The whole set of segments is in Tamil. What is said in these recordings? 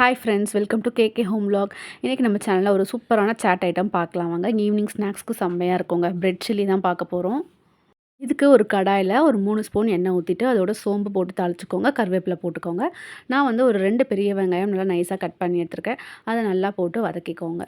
Hi friends welcome to KK home vlog இன்றைக்கி நம்ம சேனலில் ஒரு சூப்பரான சாட் ஐட்டம் பார்க்கலாம் வாங்க. ஈவினிங் ஸ்நாக்ஸ்க்கு செம்மையாக இருக்குங்க. பிரெட் சில்லி தான் பார்க்க போகிறோம் இதுக்கு ஒரு கடாயில் ஒரு மூணு ஸ்பூன் எண்ணெய் ஊற்றிட்டு அதோட சோம்பு போட்டு தாளிச்சுக்கோங்க. கருவேப்பிலை போட்டுக்கோங்க. நான் வந்து ஒரு ரெண்டு பெரிய வெங்காயம் நல்லா நைஸாக கட் பண்ணி எடுத்துருக்கேன். அதை நல்லா போட்டு வதக்கிக்கோங்க.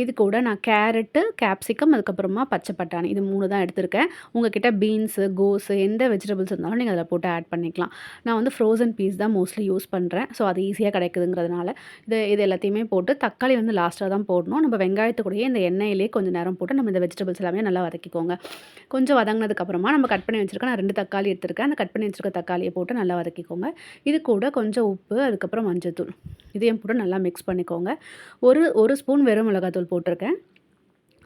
இது கூட நான் கேரட்டு கேப்சிகம் அதுக்கப்புறமா பச்சை பட்டாணி. இது மூணு தான் எடுத்திருக்கேன். உங்ககிட்ட பீன்ஸு கோஸு எந்த வெஜிடபிள்ஸ் இருந்தாலும் நீங்கள் அதில் போட்டு ஆட் பண்ணிக்கலாம். நான் வந்து ஃப்ரோசன் பீஸ் தான் மோஸ்ட்லி யூஸ் பண்ணுறேன் ஸோ அது ஈஸியாக கிடைக்குதுங்கிறதுனால இது இது எல்லாத்தையுமே போட்டு தக்காளி வந்து லாஸ்ட்டாக தான் போடணும். நம்ம வெங்காயத்து கூடயே இந்த எண்ணெயிலே கொஞ்சம் நேரம் போட்டு நம்ம இந்த வெஜிடபிள்ஸ் எல்லாமே நல்லா வதக்கிக்கோங்க. கொஞ்சம் வதங்கினதுக்கப்புறமா நம்ம கட் பண்ணி வச்சுருக்கேன் நான் ரெண்டு தக்காளி எடுத்திருக்கேன். அந்த கட் பண்ணி வச்சுருக்க தக்காளியை போட்டு நல்லா வதக்கிக்கோங்க. இது கூட கொஞ்சம் உப்பு அதுக்கப்புறம் மஞ்சத்தூள். இதையும் போட்டு நல்லா மிக்ஸ் பண்ணிக்கோங்க. ஒரு ஒரு ஸ்பூன் வெறும் மிளகாத்தூள் போட்டிருக்கேன்.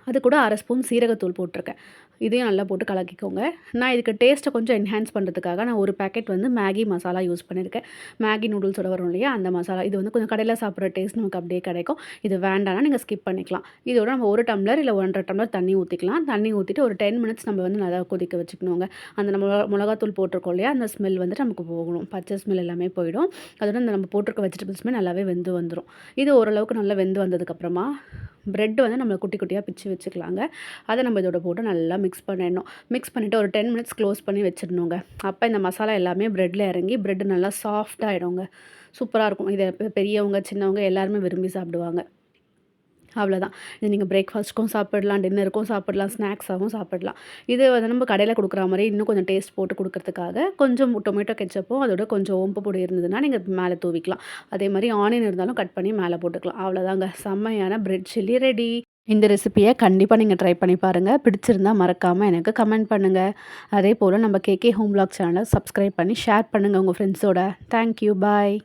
அது கூட அரை ஸ்பூன் சீரகத்தூள் போட்டிருக்கேன். இதையும் நல்லா போட்டு கலக்கிக்கோங்க. நான் இதுக்கு டேஸ்ட்டை கொஞ்சம் என்ஹான்ஸ் பண்ணுறதுக்காக நான் ஒரு பேக்கெட் வந்து மேகி மசாலா யூஸ் பண்ணியிருக்கேன். மேகி நூடுல்ஸோட வரும் இல்லையா? அந்த மசாலா இது வந்து கொஞ்சம் கடையில் சாப்பிட்ற டேஸ்ட் நமக்கு அப்படியே கிடைக்கும். இது வேண்டாம்னா நீங்கள் ஸ்கிப் பண்ணிக்கலாம். இதோட நம்ம ஒரு டம்ளர் இல்லை ஒன்றரை டம்ளர் தண்ணி ஊற்றிக்கலாம் தண்ணி ஊற்றிட்டு ஒரு டென் மினிட்ஸ் நம்ம வந்து நல்லா கொதிக்க வச்சுக்கணுங்க. அந்த நம்ம மிளகாத்தூள் போட்டிருக்கோம் இல்லையா? அந்த ஸ்மெல் வந்துட்டு நமக்கு போகணும். பச்சை ஸ்மெல் எல்லாமே போயிடும். அதோட அந்த நம்ம போட்டிருக்க வெஜிடபிள்ஸுமே நல்லாவே வெந்து வந்துடும் இது ஓரளவுக்கு நல்லா வெந்து வந்ததுக்கப்புறமா ப்ரெட் வந்து நம்ம குட்டி குட்டியாக பிச்சு வச்சுக்கலாங்க. அதை நம்ம இதோட போட்டு நல்லா மிக்ஸ் பண்ணிடணும். மிக்ஸ் பண்ணிவிட்டு ஒரு டென் மினிட்ஸ் க்ளோஸ் பண்ணி வச்சிடணுங்க. அப்போ இந்த மசாலா எல்லாமே ப்ரெட்டில் இறங்கி ப்ரெட் நல்லா சாஃப்டாகிடுங்க சூப்பராக இருக்கும். இதை பெரியவங்க சின்னவங்க எல்லாருமே விரும்பி சாப்பிடுவாங்க. அவ்வளோதான் இது நீங்கள் பிரேக்ஃபாஸ்ட்டுக்கும் சாப்பிடலாம் டின்னருக்கும் சாப்பிடலாம் ஸ்நாக்ஸாகவும் சாப்பிடலாம். இது வந்து நம்ம கடையில் கொடுக்குற மாதிரி இன்னும் கொஞ்சம் டேஸ்ட் போட்டு கொடுக்கறதுக்காக கொஞ்சம் டொமேட்டோ கெச்சப்பும் அதோட கொஞ்சம் ஓம்பு பொடி இருந்ததுன்னா நீங்கள் மேலே தூவிக்கலாம். அதே மாதிரி ஆனியன் இருந்தாலும் கட் பண்ணி மேலே போட்டுக்கலாம். அவ்வளோதாங்க செம்மையான பிரெட் சில்லி ரெடி இந்த ரெசிபியை கண்டிப்பாக நீங்கள் ட்ரை பண்ணி பாருங்கள் பிடிச்சிருந்தா மறக்காமல் எனக்கு கமெண்ட் பண்ணுங்கள் அதே போல் நம்ம கேகே ஹோம் பிளாக் சேனலை சப்ஸ்கிரைப் பண்ணி ஷேர் பண்ணுங்கள் உங்கள் ஃப்ரெண்ட்ஸோட தேங்க்யூ பாய்